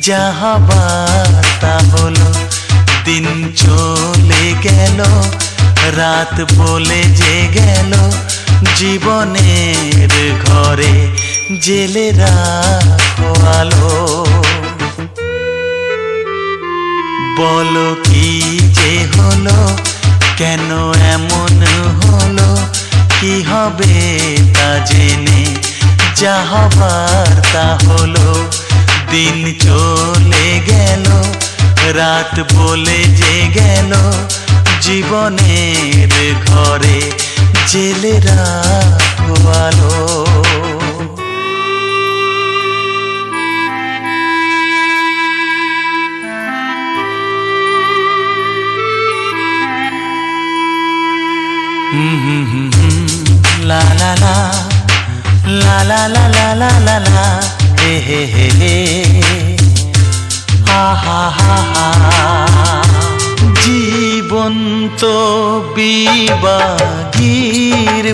যাহাবার তা হলো দিন চলে গেল রাত বলে যে গেল জীবনের ঘরে জেলে রাখো আলো বলো কি যে হলো কেন এমন হলো কি হবে তা জেনে যা হবার তা হলো দিন চলে গেল রাত বলে যে গেল জীবনের ঘরে জেলে রাখো আলো la la la la la la la la la হে হে হে। হা হা জীবন্ত বিবাগীর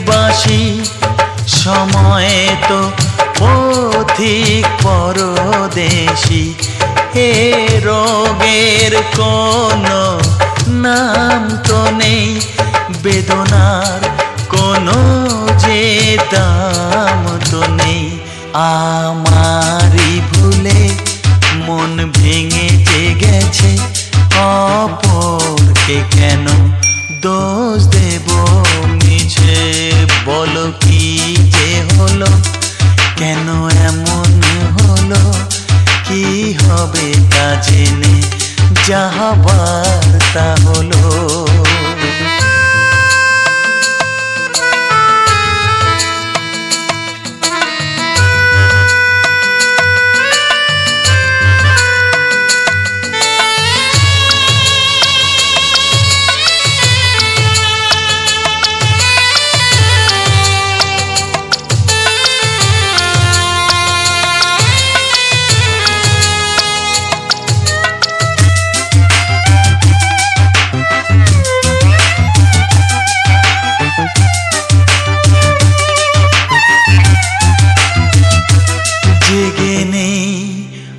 বাসী, সময় তো অধিক পরদেশি। হে রোগের কোন নাম তো নেই, বেদনার কোনো যে দাম তো নেই। আমারই ভুলে মন ভেঙে গেছে, অপরকে কেন দোষ দেব মিছে? বলো কি যে হলো? কেন এমন হলো? কি হবে তা জেনে যাহাবার তা হলো?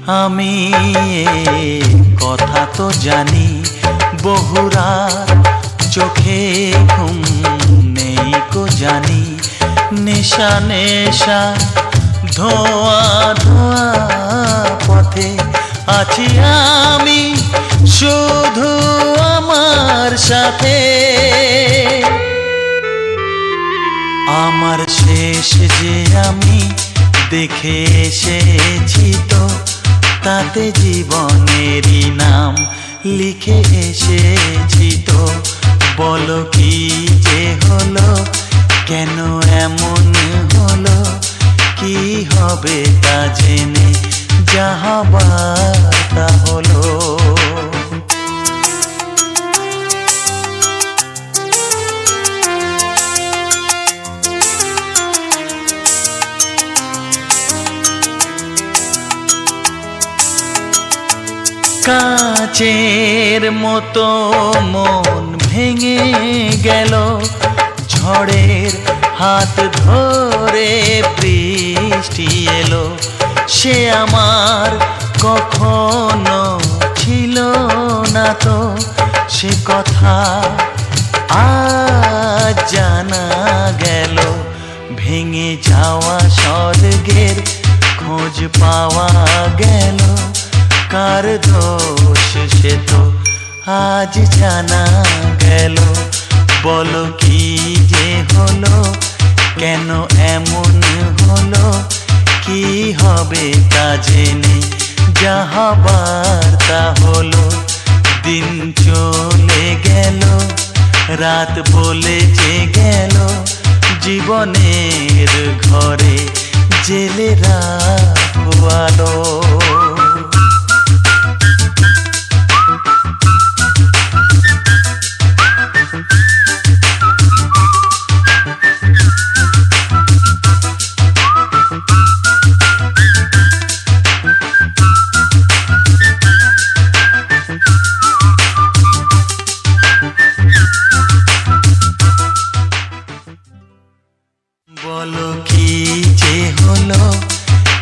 আমি কথা তো জানি বহুরার চোখে ঘুম নেই কো জানি, নেশা নেশা ধোয়া ধোয়া পথে আছি আমি শুধু আমার সাথে। আমার শেষ যে আমি দেখে এসেছি তো তাতে জীবনেরই নাম লিখে এসেছি তো। বলো কি যে হলো, কেন এমন হলো, কি হবে তা জেনে তা হলো। কাচের মতো মন ভেঙে গেল। ঝড়ের হাত ধরে বৃষ্টি এলো। সে আমার কখনো ছিল না তো। সে কথা আজ জানা গেল। ভেঙে যাওয়া স্বর্গের খোঁজ পাওয়া গেল। কার দোষ সে তো আজ জানা গেল। বলো কি যে হলো, কেন এমন হলো, কি হবে তা জেনে যাহাবার তা হলো, দিন চলে গেল, রাত বলে যে গেল, জীবনের ঘরে জেলে রাখো আলো।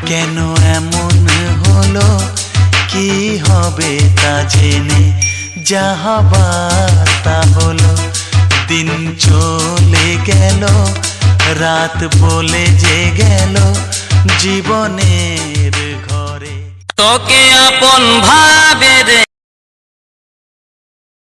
কেন এমন হলো? কি হবে তা জেনে যাহাবার তা হলো। দিন চলে গেল, রাত বলে যে গেল জীবনের ঘরে। তোকে আপন ভাবে রে